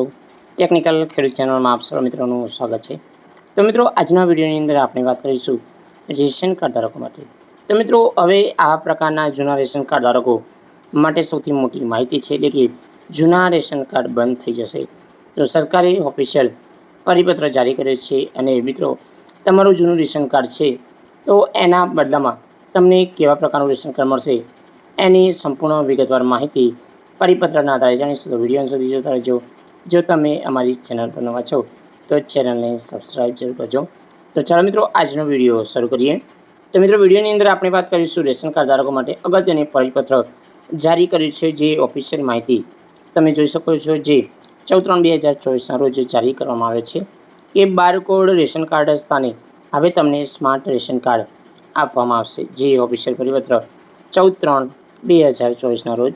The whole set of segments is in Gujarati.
મિત્રો ટેકનિકલ ખેડૂત ચેનલમાં આપ સર્વ મિત્રોનું સ્વાગત છે. તો મિત્રો, આજના વિડીયોની અંદર આપણે વાત કરીશું રેશન કાર્ડ ધારકો માટે. તો મિત્રો, હવે આ પ્રકારના જૂના રેશન કાર્ડ ધારકો માટે સૌથી મોટી માહિતી છે એટલે કે જૂના રેશન કાર્ડ બંધ થઈ જશે. તો સરકારે ઓફિશિયલ પરિપત્ર જારી કર્યો છે અને મિત્રો, તમારું જૂનું રેશન કાર્ડ છે, તો એના બદલામાં તમને કેવા પ્રકારનું રેશન કાર્ડ મળશે એની સંપૂર્ણ વિગતવાર માહિતી પરિપત્રના આધારે જાણીશું. તો વીડિયો સુધી જોતા રહેજો. જો તમે અમારી ચેનલ પર નવા છો, તો ચેનલને સબસ્ક્રાઈબ જરૂર કરજો. તો ચાલો મિત્રો, આજનો વીડિયો શરૂ કરીએ. તો મિત્રો, વિડીયોની અંદર આપણે વાત કરીશું રેશન કાર્ડ ધારકો માટે અગત્યની પરિપત્ર જારી કર્યું છે જે ઓફિશિયલ માહિતી તમે જોઈ શકો છો જે ચૌદ ત્રણ બે હજાર ચોવીસના રોજ જારી કરવામાં આવે છે. એ બારકોડ રેશન કાર્ડ સ્થાને હવે તમને સ્માર્ટ રેશન કાર્ડ આપવામાં આવશે, જે ઓફિશિયલ પરિપત્ર ચૌદ ત્રણ બે હજાર ચોવીસના રોજ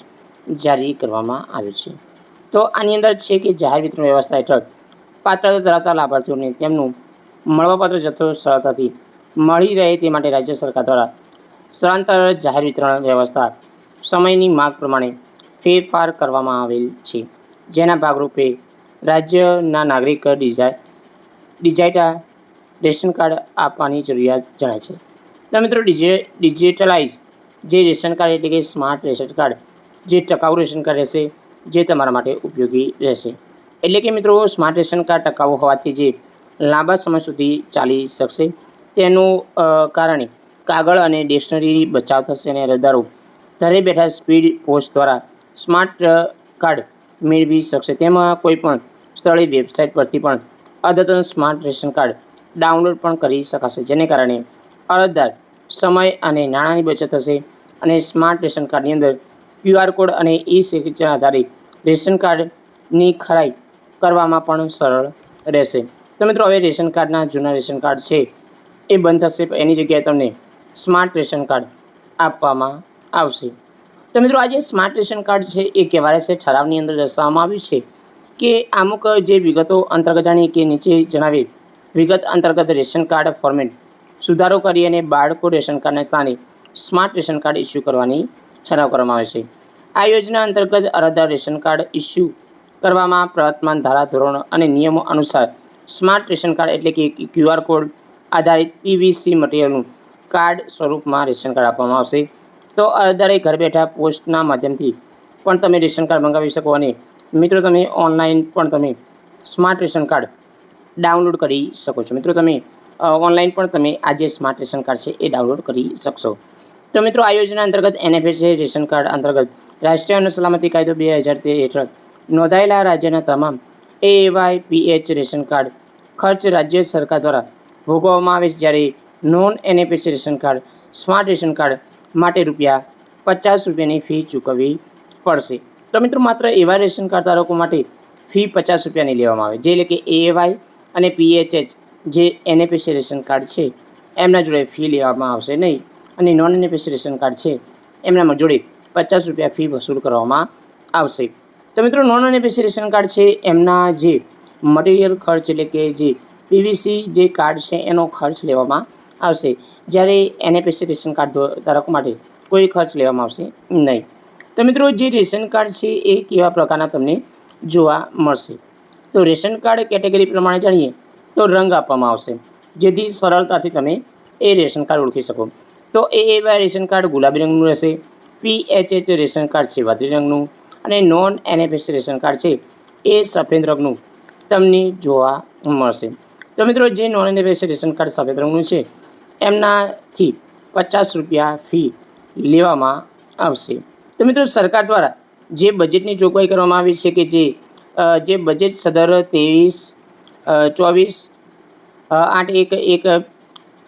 જારી કરવામાં આવ્યું છે. તો આની અંદર છે કે જાહેર વિતરણ વ્યવસ્થા હેઠળ પાત્રતા ધરાવતા લાભાર્થીઓને તેમનું મળવાપાત્ર જથ્થો સરળતાથી મળી રહે તે માટે રાજ્ય સરકાર દ્વારા સ્થળાંતર જાહેર વિતરણ વ્યવસ્થા સમયની માગ પ્રમાણે ફેરફાર કરવામાં આવેલ છે. જેના ભાગરૂપે રાજ્યના નાગરિક ડિઝાઈ ડિજાઇટા રેશન કાર્ડ આપવાની જરૂરિયાત જણાય છે. તો મિત્રો ડિજે ડિજિટલાઇઝ જે રેશન કાર્ડ એટલે કે સ્માર્ટ રેશન કાર્ડ જે ટકાઉ રેશન કાર્ડ રહેશે જે તમારા માટે ઉપયોગી રહેશે. એટલે કે મિત્રો સ્માર્ટ રેશન કાર્ડ ટકાઉ હોવાથી જે લાંબા સમય સુધી ચાલી શકશે. તેનું કારણે કાગળ અને ડિક્શનરી બચાવ થશે અને અરજદારો ઘરે બેઠા સ્પીડ પોસ્ટ દ્વારા સ્માર્ટ કાર્ડ મેળવી શકશે. તેમાં કોઈપણ સ્થળે વેબસાઇટ પરથી પણ અદ્યતન સ્માર્ટ રેશન કાર્ડ ડાઉનલોડ પણ કરી શકાશે, જેને કારણે અરજદાર સમય અને નાણાંની બચત થશે અને સ્માર્ટ રેશન કાર્ડની અંદર ક્યુઆર કોડ અને ઈ સિગ્નેચર આધારિત રેશન કાર્ડની ખરાઈ કરવામાં પણ સરળ રહેશે. તો મિત્રો, હવે રેશન કાર્ડના જૂના રેશન કાર્ડ છે, એ બંધ થશે. એની જગ્યાએ તમને સ્માર્ટ રેશન કાર્ડ આપવામાં આવશે. તો મિત્રો, આ જે સ્માર્ટ રેશન કાર્ડ છે, એ કહેવા રહેશે ઠરાવની અંદર દર્શાવવામાં આવ્યું છે કે અમુક જે વિગતો અંતર્ગત જાણી કે નીચે જણાવી, વિગત અંતર્ગત રેશન કાર્ડ ફોર્મેટ સુધારો કરી અને બાળકો રેશન કાર્ડના સ્થાને સ્માર્ટ રેશન કાર્ડ ઇસ્યુ કરવાની ઠરાવ કરવામાં આવે છે. આ યોજના અંતર્ગત અરજદાર રેશન કાર્ડ ઇસ્યુ કરવામાં પ્રવર્તમાન ધારા ધોરણો અને નિયમો અનુસાર સ્માર્ટ રેશન કાર્ડ એટલે કે ક્યુઆર કોડ આધારિત પીવીસી મટીરિયલનું કાર્ડ સ્વરૂપમાં રેશન કાર્ડ આપવામાં આવશે. તો અરજદારે ઘર બેઠા પોસ્ટના માધ્યમથી પણ તમે રેશન કાર્ડ મંગાવી શકો અને મિત્રો તમે ઓનલાઈન પણ તમે સ્માર્ટ રેશન કાર્ડ ડાઉનલોડ કરી શકો છો. મિત્રો તમે ઓનલાઈન પણ તમે આ જે સ્માર્ટ રેશન કાર્ડ છે એ ડાઉનલોડ કરી શકશો. તો મિત્રો, આ યોજના અંતર્ગત એનએફએસએ રેશન કાર્ડ અંતર્ગત રાષ્ટ્રીય અન્ન સલામતી કાયદો બે હજાર તેર હેઠળ નોંધાયેલા રાજ્યના તમામ એવાય પીએચ રેશન કાર્ડ ખર્ચ રાજ્ય સરકાર દ્વારા ભોગવવામાં આવે છે. જ્યારે non NFS ration card smart ration card માટે રૂપિયા પચાસ રૂપિયાની ફી ચૂકવવી પડશે. તો મિત્રો, માત્ર એવા રેશન કાર્ડ ધારકો માટે ફી પચાસ રૂપિયાની લેવામાં આવે, જે એટલે કે એવાય અને પીએચએચ જે એનએપીસી રેશન કાર્ડ છે, એમના જોડે ફી લેવામાં આવશે નહીં. અને નોન એનએપીસી રેશન કાર્ડ છે, એમના જોડે પચાસ રૂપિયા ફી વસૂલ કરવામાં આવશે. તો મિત્રો નોન એનએપીસી રેશન કાર્ડ છે, એમના જે મટીરિયલ ખર્ચ એટલે કે જે પીવીસી જે કાર્ડ છે, એનો ખર્ચ લેવામાં આવશે. જ્યારે એનએપીસી રેશન કાર્ડ ધારકો માટે કોઈ ખર્ચ લેવામાં આવશે નહીં. તો મિત્રો, જે રેશન કાર્ડ છે, એ કેવા પ્રકારના તમને જોવા મળશે? તો રેશન કાર્ડ કેટેગરી પ્રમાણે જાણીએ, તો રંગ આપવામાં આવશે. જેથી સરળતાથી તમે એ રેશન કાર્ડ ઓળખી શકો. તો એ એવા રેશન કાર્ડ ગુલાબી રંગનું રહેશે પીએચએચ રેશન કાર્ડ છે વાદળી રંગનું અને નોન એનએફએસ રેશન કાર્ડ છે એ સફેદ રંગનું તમને જોવા મળશે. તો મિત્રો, જે નોન એનએફએસ રેશન કાર્ડ સફેદ રંગનું છે, એમનાથી પચાસ રૂપિયા ફી લેવામાં આવશે. તો મિત્રો, સરકાર દ્વારા જે બજેટની જોગવાઈ કરવામાં આવી છે કે જે જે બજેટ સદર ત્રેવીસ ચોવીસ આઠ એક એક,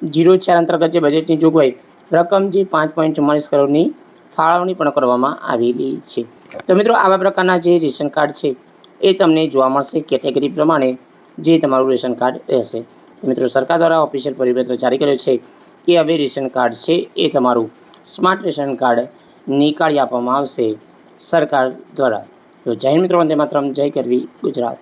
જીરો ચાર અંતર્ગત જે બજેટની જોગવાઈ રકમ જે પાંચ પોઈન્ટ ચુમ્માલીસ કરોડની ફાળવણી પણ કરવામાં આવેલી છે. તો મિત્રો, આવા પ્રકારના જે રેશન કાર્ડ છે, એ તમને જોવા મળશે કેટેગરી પ્રમાણે જે તમારું રેશન કાર્ડ રહેશે. મિત્રો, સરકાર દ્વારા ઓફિશિયલ પરિપત્ર જારી કર્યો છે કે હવે રેશન કાર્ડ છે, એ તમારું સ્માર્ટ રેશન કાર્ડ નીકાળી આપવામાં આવશે સરકાર દ્વારા. તો જય મિત્રો, વંદે માત્રમ, જય કરવી ગુજરાત.